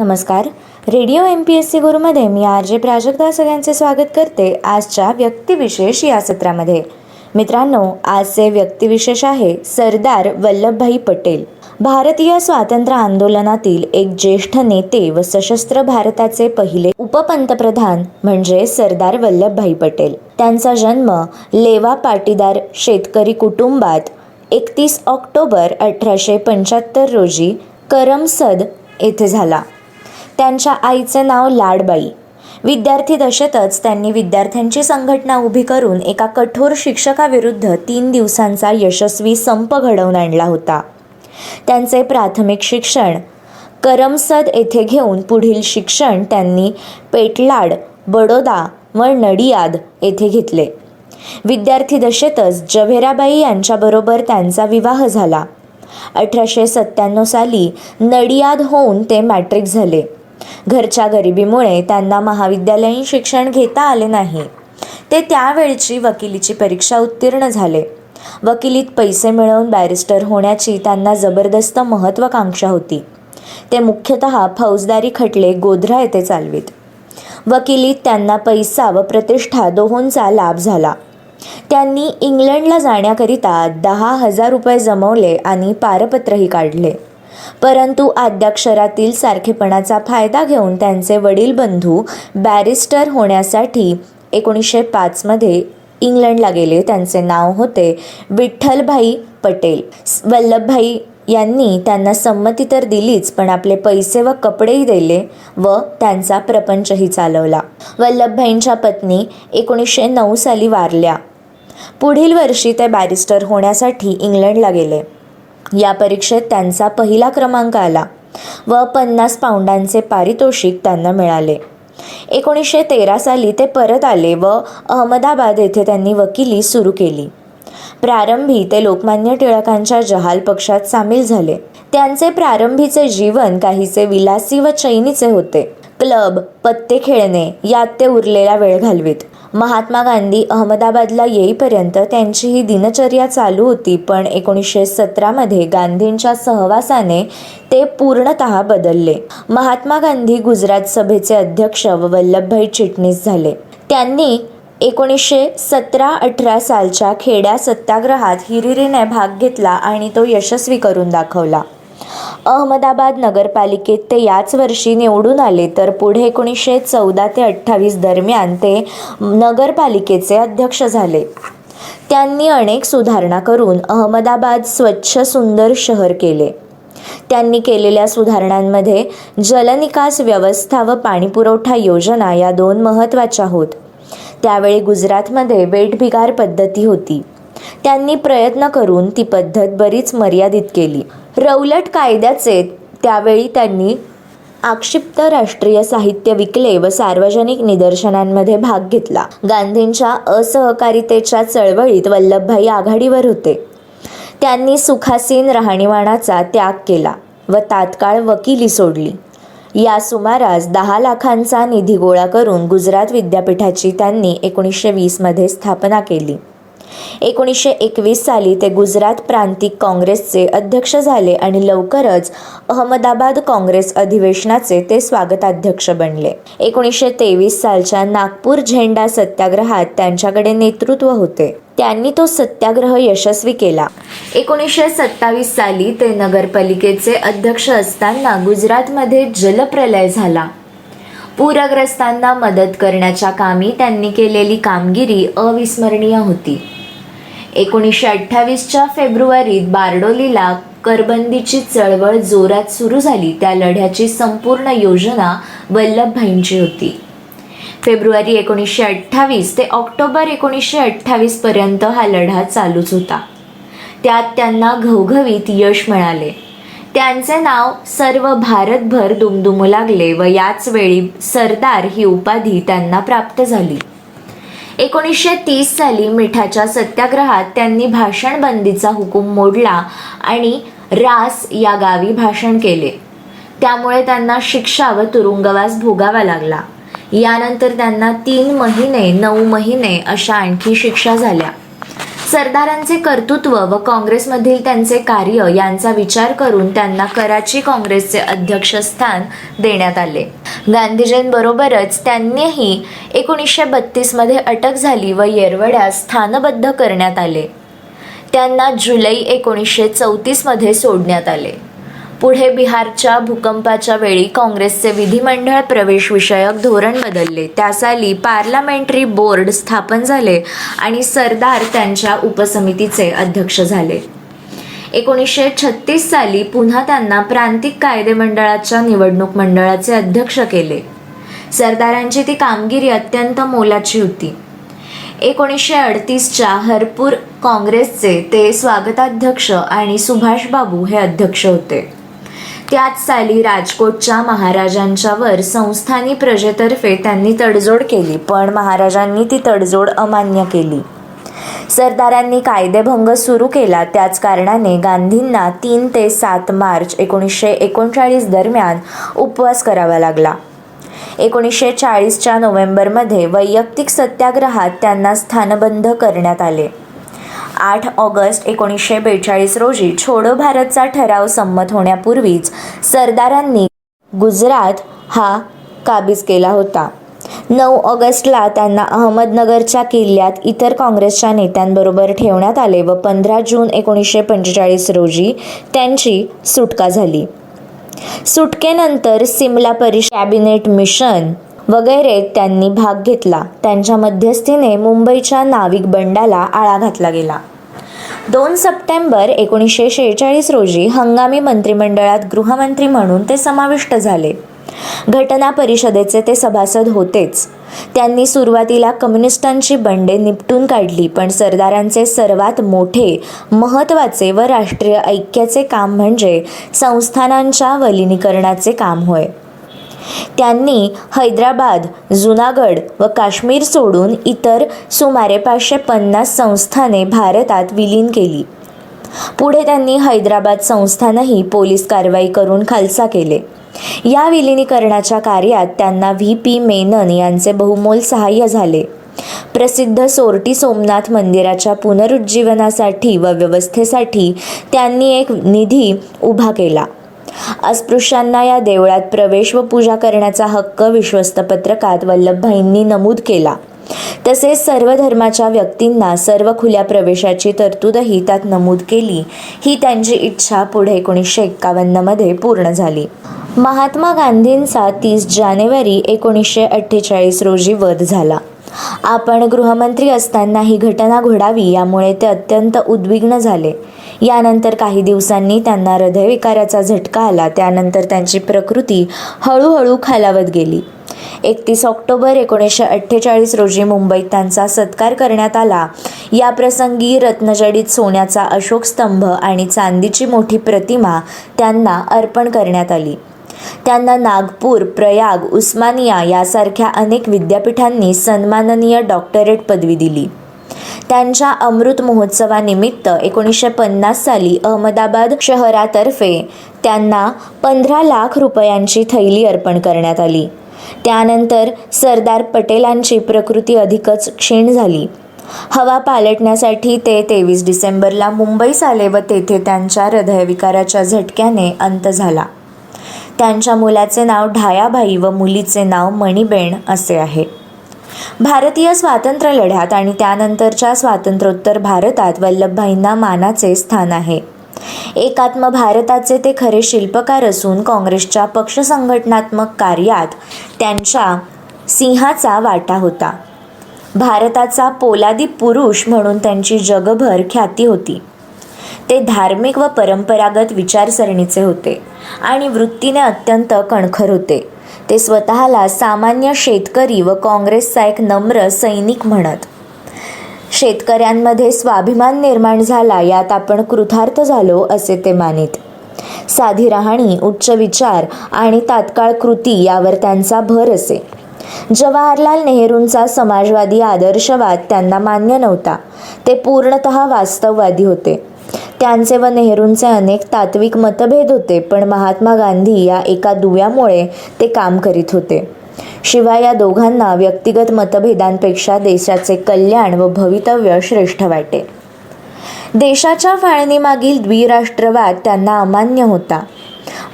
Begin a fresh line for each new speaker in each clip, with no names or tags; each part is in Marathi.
नमस्कार. Radio M P S C गुरुमध्ये मी आर जे प्राजक्ता सगळ्यांचे स्वागत करते आजच्या व्यक्तिविशेष या सत्रामध्ये. मित्रांनो आजचे व्यक्तिविशेष आहे सरदार वल्लभभाई पटेल. भारतीय स्वातंत्र्य आंदोलनातील एक ज्येष्ठ नेते व सशस्त्र भारताचे पहिले उपपंतप्रधान म्हणजे सरदार वल्लभभाई पटेल. त्यांचा जन्म लेवा पाटीदार शेतकरी कुटुंबात एकतीस ऑक्टोबर अठराशे पंच्याहत्तर रोजी करमसद येथे झाला. त्यांच्या आईचे नाव लाडबाई. विद्यार्थी दशेतच त्यांनी विद्यार्थ्यांची संघटना उभी करून एका कठोर शिक्षकाविरुद्ध तीन दिवसांचा यशस्वी संप घडवून आणला होता. त्यांचे प्राथमिक शिक्षण करमसद येथे घेऊन पुढील शिक्षण त्यांनी पेटलाड बडोदा व नडियाद येथे घेतले. विद्यार्थी दशेतच जव्हेराबाई यांच्याबरोबर त्यांचा विवाह झाला. अठराशे सत्त्याण्णव साली नडियाद होऊन ते मॅट्रिक झाले. घरच्या गरिबीमुळे त्यांना महाविद्यालयीन शिक्षण घेता आले नाही. ते त्यावेळची वकिलीची परीक्षा उत्तीर्ण झाले. वकिलीत पैसे मिळवून बॅरिस्टर होण्याची त्यांना जबरदस्त महत्त्वाकांक्षा होती. ते मुख्यतः फौजदारी खटले गोध्रा येथे चालवीत. वकिलीत त्यांना पैसा व प्रतिष्ठा दोहोंचा लाभ झाला. त्यांनी इंग्लंडला जाण्याकरिता दहा हजार रुपये जमवले आणि पारपत्रही काढले. परंतु आद्याक्षरातील सारखेपणाचा फायदा घेऊन त्यांचे वडील बंधू बॅरिस्टर होण्यासाठी एकोणीसशे पाचमध्ये इंग्लंडला गेले. त्यांचे नाव होते विठ्ठलभाई पटेल. वल्लभभाई यांनी त्यांना संमती तर दिलीच पण आपले पैसे व कपडेही दिले व त्यांचा प्रपंचही चालवला. वल्लभभाईंच्या पत्नी एकोणीसशे नऊ साली वारल्या. पुढील वर्षी ते बॅरिस्टर होण्यासाठी इंग्लंडला गेले. या परीक्षेत त्यांचा पहिला क्रमांक आला व पन्नास पाऊंडांचे पारितोषिक त्यांना मिळाले. एकोणीसशे तेरा साली ते परत आले व अहमदाबाद येथे त्यांनी वकिली सुरू केली. प्रारंभी ते लोकमान्य टिळकांच्या जहाल पक्षात सामील झाले. त्यांचे प्रारंभीचे जीवन काहीसे विलासी व चैनीचे होते. क्लब पत्ते खेळणे यात ते उरलेला वेळ घालवीत. महात्मा गांधी अहमदाबादला येईपर्यंत त्यांची ही दिनचर्या चालू होती पण एकोणीसशे सतरामध्ये गांधींच्या सहवासाने ते पूर्णत बदलले. महात्मा गांधी गुजरात सभेचे अध्यक्ष व वल्लभभाई चिटणीस झाले. त्यांनी एकोणीसशे सतरा अठरा सालच्या खेड्या सत्याग्रहात हिरिरीने भाग घेतला आणि तो यशस्वी करून दाखवला. अहमदाबाद नगरपालिकेत ते याच वर्षी निवडून आले तर पुढे एकोणीसशे चौदा ते अठ्ठावीस दरम्यान ते नगरपालिकेचे अध्यक्ष झाले. त्यांनी अनेक सुधारणा करून अहमदाबाद स्वच्छ सुंदर शहर केले. त्यांनी केलेल्या सुधारणांमध्ये जलनिकास व्यवस्था व पाणीपुरवठा योजना या दोन महत्त्वाच्या होत. त्यावेळी गुजरातमध्ये वेठबिगार पद्धती होती. त्यांनी प्रयत्न करून ती पद्धत बरीच मर्यादित केली. रौलट कायद्याचे त्यावेळी त्यांनी आक्षिप्त राष्ट्रीय साहित्य विकले व सार्वजनिक निदर्शनांमध्ये भाग घेतला. गांधींच्या असहकारितेच्या चळवळीत वल्लभभाई आघाडीवर होते. त्यांनी सुखासीन राहणीमानाचा त्याग केला व तात्काळ वकिली सोडली. या सुमारास दहा लाखांचा निधी गोळा करून गुजरात विद्यापीठाची त्यांनी एकोणीसशे वीसमध्ये स्थापना केली. एकोणीसशे एकवीस साली ते गुजरात प्रांतिक काँग्रेसचे अध्यक्ष झाले आणि लवकरच अहमदाबाद काँग्रेस अधिवेशनाचे ते स्वागताध्यक्ष बनले. एकोणीसशे तेवीस सालच्या नागपूर झेंडा सत्याग्रहात त्यांच्याकडे नेतृत्व होते. त्यांनी तो सत्याग्रह यशस्वी केला. एकोणीसशे सत्तावीस साली ते नगरपालिकेचे अध्यक्ष असताना गुजरातमध्ये जलप्रलय झाला. पूरग्रस्तांना मदत करण्याच्या कामी त्यांनी केलेली कामगिरी अविस्मरणीय होती. एकोणीसशे अठ्ठावीसच्या फेब्रुवारीत बारडोलीला करबंदीची चळवळ जोरात सुरू झाली. त्या लढ्याची संपूर्ण योजना वल्लभभाईंची होती. फेब्रुवारी एकोणीसशे अठ्ठावीस ते ऑक्टोबर एकोणीसशे अठ्ठावीसपर्यंत हा लढा चालूच होता. त्यात त्यांना घवघवीत यश मिळाले. त्यांचे नाव सर्व भारतभर दुमदुमू लागले व याच वेळी सरदार ही उपाधी त्यांना प्राप्त झाली. एकोणीसशे तीस साली मिठाच्या सत्याग्रहात त्यांनी भाषणबंदीचा हुकूम मोडला आणि रास या गावी भाषण केले. त्यामुळे त्यांना शिक्षा व तुरुंगवास भोगावा लागला. यानंतर त्यांना तीन महिने नऊ महिने अशा आणखी शिक्षा झाल्या. सरदारांचे कर्तृत्व व काँग्रेसमधील त्यांचे कार्य यांचा विचार करून त्यांना कराची काँग्रेसचे अध्यक्षस्थान देण्यात आले. गांधीजींबरोबरच त्यांनीही एकोणीसशे बत्तीसमध्ये अटक झाली व येरवड्यास स्थानबद्ध करण्यात आले. त्यांना जुलै एकोणीसशे चौतीसमध्ये सोडण्यात आले. पुढे बिहारच्या भूकंपाच्या वेळी काँग्रेसचे विधिमंडळ प्रवेशविषयक धोरण बदलले. त्या साली पार्लमेंटरी बोर्ड स्थापन झाले आणि सरदार त्यांच्या उपसमितीचे अध्यक्ष झाले. एकोणीसशे छत्तीस साली पुन्हा त्यांना प्रांतिक कायदे मंडळाच्या निवडणूक मंडळाचे अध्यक्ष केले. सरदारांची ती कामगिरी अत्यंत मोलाची होती. एकोणीसशे अडतीसच्या हरपूर काँग्रेसचे ते स्वागताध्यक्ष आणि सुभाषबाबू हे अध्यक्ष होते. त्याच साली राजकोटच्या महाराजांच्यावर संस्थानी प्रजेतर्फे त्यांनी तडजोड केली पण महाराजांनी ती तडजोड अमान्य केली. सरदारांनी कायदेभंग सुरू केला. त्याच कारणाने गांधींना तीन ते सात मार्च एकोणीसशे एकोणचाळीस दरम्यान उपवास करावा लागला. एकोणीसशे चाळीसच्या नोव्हेंबरमध्ये वैयक्तिक सत्याग्रहात त्यांना स्थानबंध करण्यात आले. आठ ऑगस्ट एकोणीसशे बेचाळीस रोजी छोडो भारतचा ठराव संमत होण्यापूर्वीच सरदारांनी गुजरात हा काबीज केला होता. नऊ ऑगस्टला त्यांना अहमदनगरच्या किल्ल्यात इतर काँग्रेसच्या नेत्यांबरोबर ठेवण्यात आले व पंधरा जून एकोणीसशे पंचेचाळीस रोजी त्यांची सुटका झाली. सुटकेनंतर सिमला परिष कॅबिनेट मिशन वगैरे त्यांनी भाग घेतला. त्यांच्या मध्यस्थीने मुंबईच्या नाविक बंडाला आळा घातला गेला. दोन सप्टेंबर एकोणीसशे शेहेचाळीस रोजी हंगामी मंत्रिमंडळात गृहमंत्री म्हणून ते समाविष्ट झाले. घटना परिषदेचे ते सभासद होतेच. त्यांनी सुरुवातीला कम्युनिस्टांची बंडे निपटून काढली पण सरदारांचे सर्वात मोठे महत्त्वाचे व राष्ट्रीय ऐक्याचे काम म्हणजे संस्थानांच्या वलिनीकरणाचे काम होय. त्यांनी हैदराबाद जुनागड व काश्मीर सोडून इतर सुमारे पाचशे पन्नास संस्थाने भारतात विलीन केली. पुढे त्यांनी हैदराबाद संस्थानही पोलीस कारवाई करून खालसा केले. या विलिनीकरणाच्या कार्यात त्यांना व्ही. पी. मेनन यांचे बहुमोल सहाय्य झाले. प्रसिद्ध सोरटी सोमनाथ मंदिराच्या पुनरुज्जीवनासाठी व व्यवस्थेसाठी त्यांनी एक निधी उभा केला. अस्पृश्यांना या देवळात प्रवेश व पूजा करण्याचा हक्क विश्वस्त पत्रकात वल्लभभाईंनी नमूद केला. तसेच सर्व धर्माच्या व्यक्तींना सर्व खुल्या प्रवेशाची तरतूदही त्यात नमूद केली. ही त्यांची इच्छा पुढे एकोणीसशे एक्कावन्नमध्ये पूर्ण झाली. महात्मा गांधींचा तीस जानेवारी एकोणीसशे अठ्ठेचाळीस रोजी वध झाला. आपण गृहमंत्री असताना ही घटना घडावी यामुळे ते अत्यंत उद्विग्न झाले. यानंतर काही दिवसांनी त्यांना हृदयविकाराचा झटका आला. त्यानंतर त्यांची प्रकृती हळूहळू खालावत गेली. एकतीस ऑक्टोबर एकोणीसशे अठ्ठेचाळीस रोजी मुंबईत त्यांचा सत्कार करण्यात आला. या प्रसंगी रत्नजडीत सोन्याचा अशोक स्तंभ आणि चांदीची मोठी प्रतिमा त्यांना अर्पण करण्यात आली. त्यांना नागपूर प्रयाग उस्मानिया यासारख्या अनेक विद्यापीठांनी सन्माननीय डॉक्टरेट पदवी दिली. त्यांच्या अमृत महोत्सवानिमित्त एकोणीसशे पन्नास साली अहमदाबाद शहरातर्फे त्यांना पंधरा लाख रुपयांची थैली अर्पण करण्यात आली. त्यानंतर सरदार पटेलांची प्रकृती अधिकच क्षीण झाली. हवा पालटण्यासाठी ते तेवीस डिसेंबरला मुंबईस आले व तेथे त्यांच्या हृदयविकाराच्या झटक्याने अंत झाला. त्यांच्या मुलाचे नाव ढायाभाई व मुलीचे नाव मणिबेण असे आहे. भारतीय स्वातंत्र्य लढ्यात आणि त्यानंतरच्या स्वातंत्र्योत्तर भारतात वल्लभभाईंना मानाचे स्थान आहे. एकात्म भारताचे ते खरे शिल्पकार असून काँग्रेसच्या पक्ष संघटनात्मक कार्यात त्यांच्या सिंहाचा वाटा होता. भारताचा पोलादी पुरुष म्हणून त्यांची जगभर ख्याती होती. ते धार्मिक व परंपरागत विचारसरणीचे होते आणि वृत्तीने अत्यंत कणखर होते. ते स्वतःला सामान्य शेतकरी व काँग्रेसचा एक नम्र सैनिक म्हणत. शेतकऱ्यांमध्ये स्वाभिमान निर्माण झाला यात आपण कृतार्थ झालो असे ते मानित. साधी राहणी उच्च विचार आणि तात्काळ कृती यावर त्यांचा भर असे. जवाहरलाल नेहरूंचा समाजवादी आदर्शवाद त्यांना मान्य नव्हता. ते पूर्णत वास्तववादी होते. त्यांचे व नेहरूंचे अनेक तात्विक मतभेद होते पण महात्मा गांधी या एका दुव्यामुळे ते काम करीत होते. शिवाय या दोघांना व्यक्तिगत मतभेदांपेक्षा देशाचे कल्याण व भवितव्य श्रेष्ठ वाटे. देशाच्या फाळणीमागील द्विराष्ट्रवाद त्यांना अमान्य होता.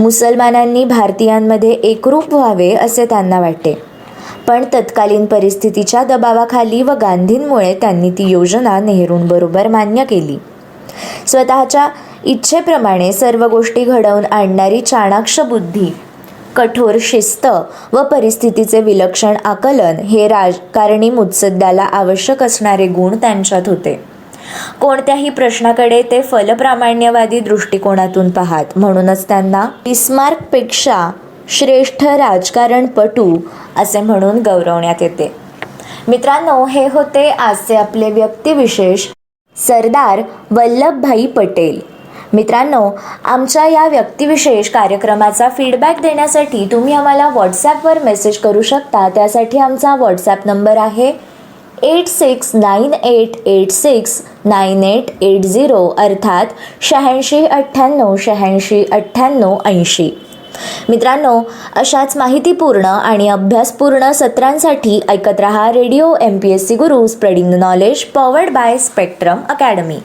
मुसलमानांनी भारतीयांमध्ये एकरूप व्हावे असे त्यांना वाटे. पण तत्कालीन परिस्थितीच्या दबावाखाली व गांधींमुळे त्यांनी ती योजना नेहरूंबरोबर मान्य केली. स्वतःच्या इच्छेप्रमाणे सर्व गोष्टी घडवून आणणारी चाणाक्ष बुद्धी कठोर शिस्त व परिस्थितीचे विलक्षण आकलन हे राजकारणी मुत्सद्द्याला आवश्यक असणारे गुण त्यांच्यात होते. कोणत्याही प्रश्नाकडे ते फलप्रामाण्यवादी दृष्टिकोनातून पाहात म्हणूनच त्यांना बिस्मार्कपेक्षा श्रेष्ठ राजकारणपटू असे म्हणून गौरवण्यात येते. मित्रांनो हे होते आजचे आपले व्यक्तिविशेष. सरदार वल्लभभाई पटेल. मित्रांनो आमच्या या व्यक्तिविशेष कार्यक्रमाचा फीडबॅक देण्यासाठी तुम्ही आम्हाला व्हॉट्सॲपवर मेसेज करू शकता. त्यासाठी आमचा व्हॉट्सॲप नंबर आहे eight six nine eight eight six nine eight eight zero अर्थात शहाऐंशी अठ्ठ्याण्णव शहाऐंशी अठ्ठ्याण्णव ऐंशी. मित्रांनो अशाच माहितीपूर्ण आणि अभ्यासपूर्ण सत्रांसाठी ऐकत रहा radio M P S C Guru spreading knowledge powered by Spectrum Academy